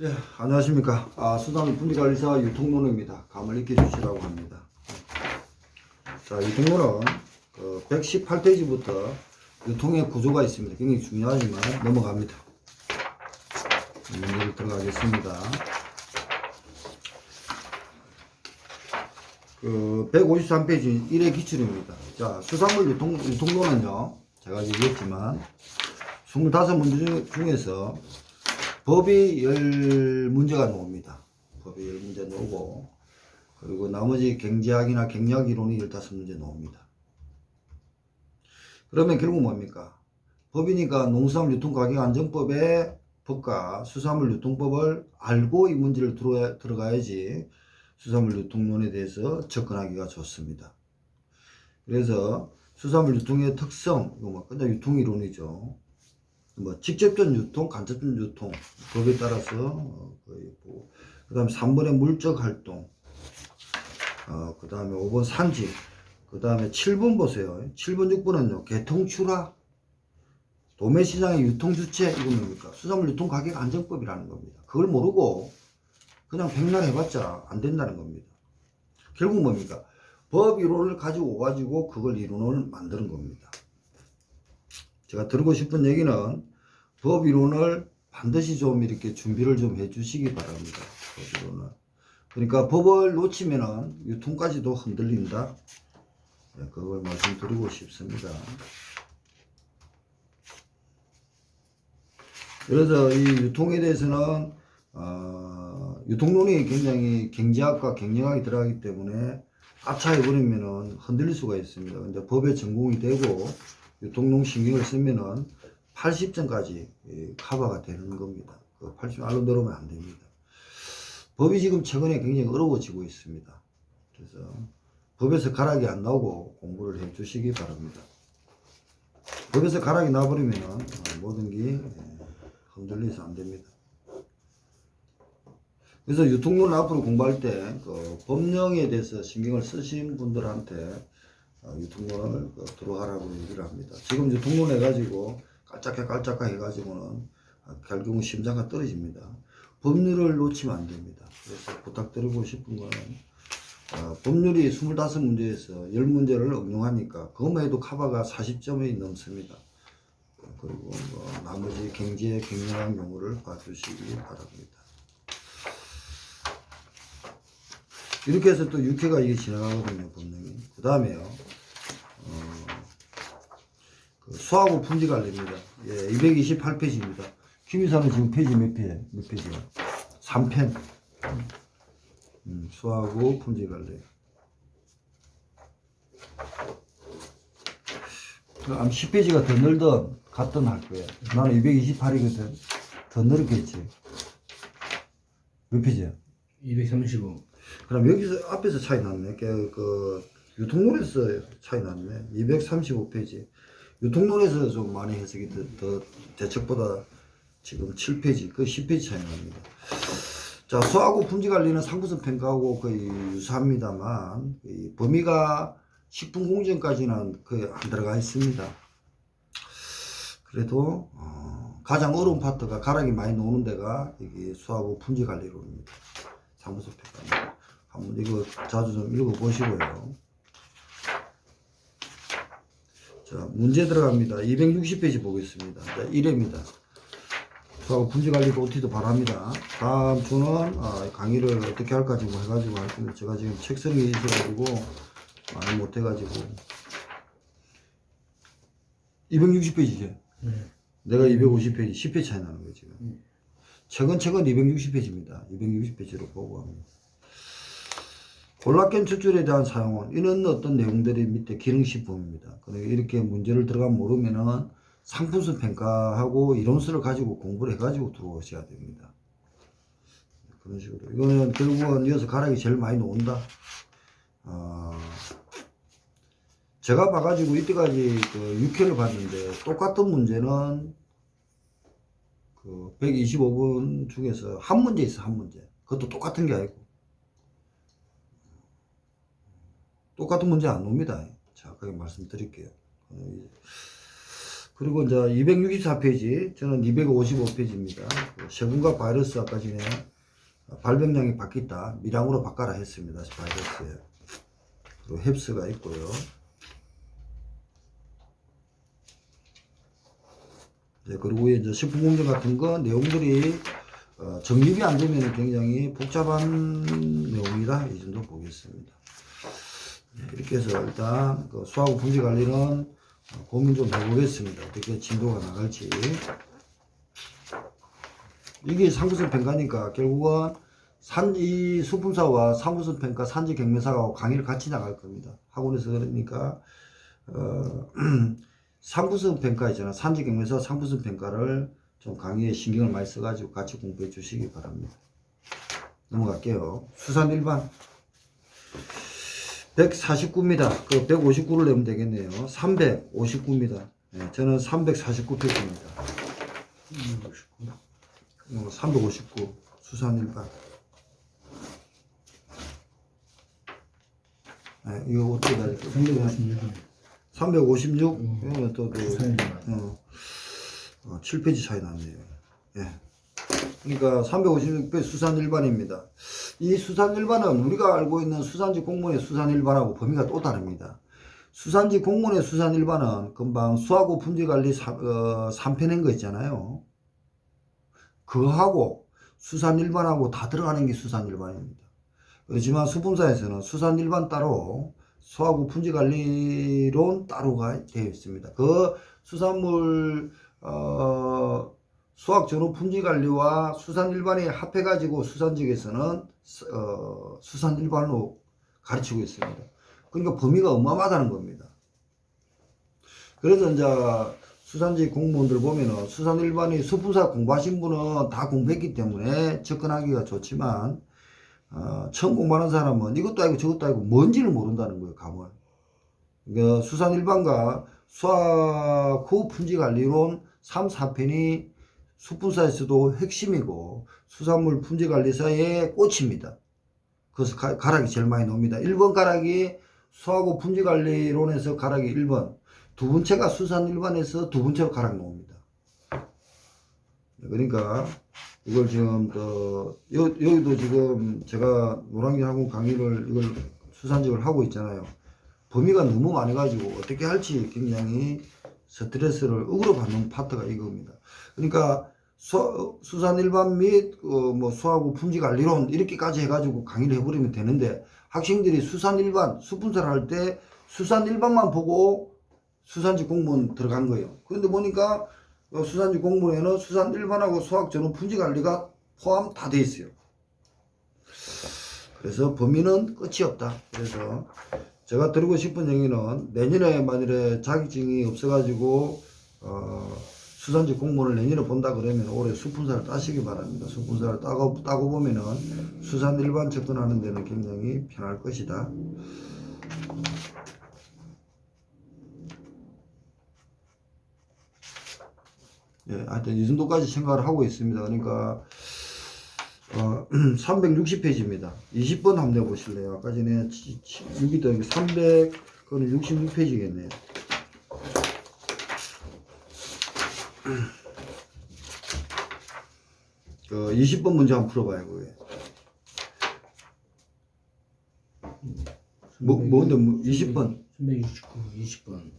예, 안녕하십니까. 아, 수산 분리관리사 유통론입니다. 감을 익혀주시라고 합니다. 자, 유통론은 그 118페이지부터 유통의 구조가 있습니다. 굉장히 중요하지만 넘어갑니다. 문제를 들어가겠습니다. 그 153페이지 1회 기출입니다. 자, 수산물 유통, 유통론은요, 제가 얘기했지만 25문제 중에서 법이 열 문제가 나옵니다. 법이 열 문제 나오고 그리고 나머지 경제학이나 경력 이론이 15문제 나옵니다. 그러면 결국 뭡니까? 법이니까 농수산물 유통가격안정법의 법과 수산물 유통법을 알고 이 문제를 들어야, 들어가야지 수산물 유통론에 대해서 접근하기가 좋습니다. 그래서 수산물 유통의 특성, 이거 뭐 그냥 유통 이론이죠. 뭐 직접적 유통, 간접적 유통 법에 따라서 뭐 그다음에 3번의 물적 활동, 어, 그 다음에 5번 산지, 그 다음에 7번 보세요. 7번, 6번은요 개통 출하, 도매 시장의 유통 주체 이거 뭡니까? 수산물 유통 가격 안정법이라는 겁니다. 그걸 모르고 그냥 백날 해봤자 안 된다는 겁니다. 결국 뭡니까? 법 이론을 가지고 오가지고 그걸 이론을 만드는 겁니다. 제가 들고 싶은 얘기는 법 이론을 반드시 좀 이렇게 준비를 좀 해주시기 바랍니다. 법 이론을. 그러니까 법을 놓치면은 유통까지도 흔들린다. 네, 그걸 말씀드리고 싶습니다. 그래서 이 유통에 대해서는 어, 유통론이 굉장히 경제학과 경영학이 들어가기 때문에 아차해 버리면은 흔들릴 수가 있습니다. 근데 법에 전공이 되고 유통론 신경을 쓰면은 80점까지 커버가 되는 겁니다. 그 80 알로 내려오면 안 됩니다. 법이 지금 최근에 굉장히 어려워지고 있습니다. 그래서 법에서 가락이 안 나오고 공부를 해 주시기 바랍니다. 법에서 가락이 나버리면은 어, 모든 게 흔들려서 안 됩니다. 그래서 유통론 앞으로 공부할 때 그 법령에 대해서 신경을 쓰신 분들한테 어, 유통론을 그 들어가라고 얘기를 합니다. 지금 유통론 해가지고 깔짝해 깔짝해 해가지고는 어, 결국은 심장가 떨어집니다. 법률을 놓치면 안 됩니다. 그래서 부탁드리고 싶은 거는 어, 법률이 25문제에서 10문제를 응용하니까 그것만 해도 카바가 40점이 넘습니다. 그리고 뭐 나머지 경제 경영학 용어를 봐주시기 바랍니다. 이렇게 해서 또 6회가 이게 지나가거든요, 본능이. 그 다음에요, 어, 그 수하고 품질 관리입니다. 예, 228페이지입니다. 김이사는 지금 페이지 몇 페이지? 몇 페이지야? 3펜. 음, 수하고 품질 관리. 그 아마 10페이지가 더 늘던, 같던 할 거야. 나는 228이거든. 더 늘었겠지. 몇 페이지야? 235. 그럼 여기서 앞에서 차이 났네. 그, 그 유통론에서 차이 났네. 235페이지. 유통론에서 좀 많이 해석이 더, 더 대책보다 지금 7페이지, 그 10페이지 차이 납니다. 자, 수하고 품질 관리는 상부선 평가하고 거의 유사합니다만, 이 범위가 식품 공정까지는 거의 안 들어가 있습니다. 그래도, 어, 가장 어려운 파트가 가락이 많이 나오는 데가 여기 수하고 품질 관리론입니다. 상부선 평가. 한번 이거 자주 좀 읽어보시고요. 자, 문제 들어갑니다. 260페이지 보겠습니다. 자, 1회입니다. 수하고 분지관리 OT도 바랍니다. 다음 주는 아, 강의를 어떻게 할까 지금 해가지고 할 건데 제가 지금 책성이 있어가지고 많이 못해가지고 260페이지죠. 네. 내가 250페이지, 10페이지 차이 나는 거예요, 지금. 최근, 최근 260페이지입니다. 260페이지로 보고 합니다. 콜라겐 추출에 대한 사용은 이런 어떤 내용들이 밑에 기능식품입니다. 그러니까 이렇게 문제를 들어가 모르면은 상품성 평가하고 이론서를 가지고 공부를 해가지고 들어오셔야 됩니다. 그런 식으로. 이거는 결국은 이어서 가락이 제일 많이 나온다. 어, 제가 봐가지고 이때까지 그 6회를 봤는데 똑같은 문제는 그 125분 중에서 한 문제 있어, 한 문제. 그것도 똑같은 게 아니고. 똑같은 문제 안 옵니다. 자, 그게 말씀드릴게요. 그리고 이제 264페이지, 저는 255페이지입니다. 세균과 바이러스 아까 전에 발병량이 바뀌었다. 미량으로 바꿔라 했습니다. 바이러스에. 그리고 헵스가 있고요. 네, 그리고 이제 식품 공정 같은 거 내용들이 어, 정립이 안 되면 굉장히 복잡한 내용이다. 이 정도 보겠습니다. 네, 이렇게 해서 일단 그 수하고 분지 관리는 어, 고민 좀 해보겠습니다. 어떻게 진도가 나갈지. 이게 상부선 평가니까 결국은 산, 이 수분사와 상부선 평가, 산지 경매사하고 강의를 같이 나갈 겁니다. 학원에서 그러니까, 어, 상부선 평가 있잖아. 산지 경매사 상부선 평가를 좀 강의에 신경을 많이 써가지고 같이 공부해 주시기 바랍니다. 넘어갈게요. 수산 일반. 149입니다. 그 159를 내면 되겠네요. 359입니다. 저는 349페이지입니다. 359 수산 일반. 네, 이거 어떻게 다를까? 356은 356? 이거는 또, 그, 수산일반. 어, 어, 7페이지 차이 나네요. 예. 그러니까 356배 수산 일반입니다. 이 수산 일반은 우리가 알고 있는 수산지 공무원의 수산 일반하고 범위가 또 다릅니다. 수산지 공무원의 수산 일반은 금방 수하고 분지 관리 3편인 거 있잖아요. 그거하고 수산 일반하고 다 들어가는 게 수산 일반입니다. 그렇지만 수분사에서는 수산 일반 따로 수하고 분지 관리론 따로가 되어 있습니다. 그 수산물 어, 수학 전후 품질 관리와 수산 일반에 합해 가지고 수산직에서는 어, 수산 일반으로 가르치고 있습니다. 그러니까 범위가 어마어마하다는 겁니다. 그래서 이제 수산직 공무원들 보면은 수산 일반이 수분사 공부하신 분은 다 공부했기 때문에 접근하기가 좋지만 어, 처음 공부하는 사람은 이것도 아니고 저것도 아니고 뭔지를 모른다는 거예요, 감을. 그러니까 수산 일반과 수학 후 품질 관리론 3, 4편이 수분사에서도 핵심이고 수산물 품질 관리사의 꽃입니다. 그래서 가, 가락이 제일 많이 나옵니다. 1번 가락이 수하고 품질 관리론에서 가락이 1번, 두 번째가 수산 일반에서 두 번째로 가락 나옵니다. 그러니까 이걸 지금 또 여, 여기도 지금 제가 노랑길 학원 강의를 이걸 수산직을 하고 있잖아요. 범위가 너무 많아가지고 어떻게 할지 굉장히 스트레스를 억으로 받는 파트가 이겁니다. 그러니까 수, 수산 일반 및, 어, 뭐, 수하고 품질 관리론, 이렇게까지 해가지고 강의를 해버리면 되는데, 학생들이 수산 일반, 수분사를 할 때 수산 일반만 보고 수산지 공무원 들어간 거예요. 그런데 보니까 어, 수산지 공무원에는 수산 일반하고 수학 전후 품질 관리가 포함 다 돼 있어요. 그래서 범위는 끝이 없다. 그래서 제가 드리고 싶은 얘기는 내년에 만일에 자격증이 없어가지고 어, 수산지 공무원을 내년에 본다 그러면 올해 수분사를 따시기 바랍니다. 수분사를 따고, 따고 보면은 수산 일반 접근하는 데는 굉장히 편할 것이다. 예, 하여튼 이 정도까지 생각을 하고 있습니다. 그러니까 어, 360페이지입니다. 20번 한번 내보실래요? 아까 전에 치- 치- 여기도 300, 그거는 66페이지겠네요. 그 20번 문제 한번 풀어봐요, 그게. 뭐, 뭔데, 뭐, 20번. 369, 20번.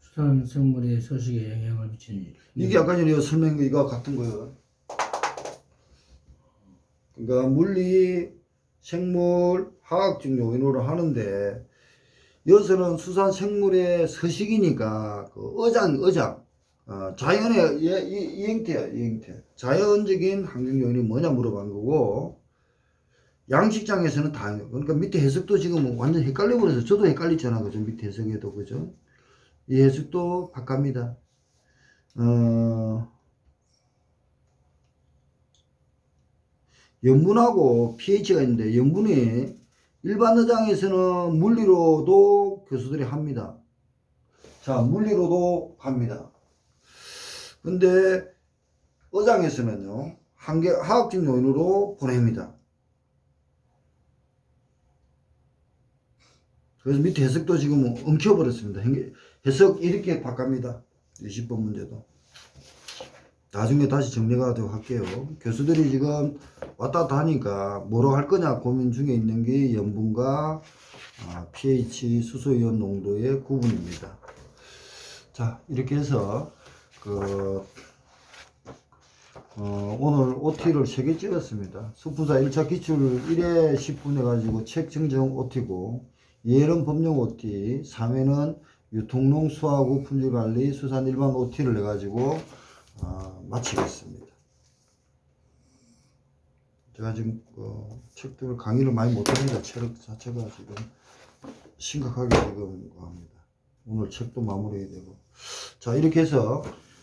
수산 생물의 서식에 영향을 미치는 이게 아까 전에 이거 같은 거예요. 그러니까 물리, 생물, 화학적 요인으로 하는데 여기서는 수산 생물의 서식이니까 그 어장, 어장, 어, 자연의 이, 이, 이 형태야, 이 형태. 자연적인 환경 요인이 뭐냐 물어본 거고 양식장에서는 다 그러니까 밑에 해석도 지금 완전 헷갈려 버려서 저도 헷갈리잖아, 그죠? 밑에 해석에도 그죠? 이 해석도 바갑니다. 어, 염분하고 pH가 있는데 염분이 일반 어장에서는 물리로도 교수들이 합니다. 자, 물리로도 합니다. 근데 어장에서는요, 한계, 화학적 요인으로 보냅니다. 그래서 밑에 해석도 지금 엉켜버렸습니다. 헷- 해석 이렇게 바갑니다. 20번 문제도. 나중에 다시 정리가 되고 할게요. 교수들이 지금 왔다 갔다 하니까 뭐로 할 거냐 고민 중에 있는 게 염분과 아, pH 수소이온 농도의 구분입니다. 자, 이렇게 해서 그 어, 오늘 OT를 3개 찍었습니다. 수fun사 1차 기출 1회 10분 해가지고 책 증정 OT고 2회는 법령 OT, 3회는 유통농 수하고 품질관리 수산 일반 OT를 해가지고 어, 마치겠습니다. 제가 지금 어, 책들을 강의를 많이 못합니다. 체력 자체가 지금 심각하게 지금 합니다. 오늘 책도 마무리해야 되고 자 이렇게 해서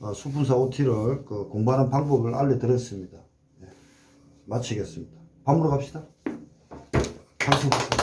어, 수분사 OT를 그 공부하는 방법을 알려드렸습니다. 네, 마치겠습니다. 밥 먹으러 갑시다. 박수.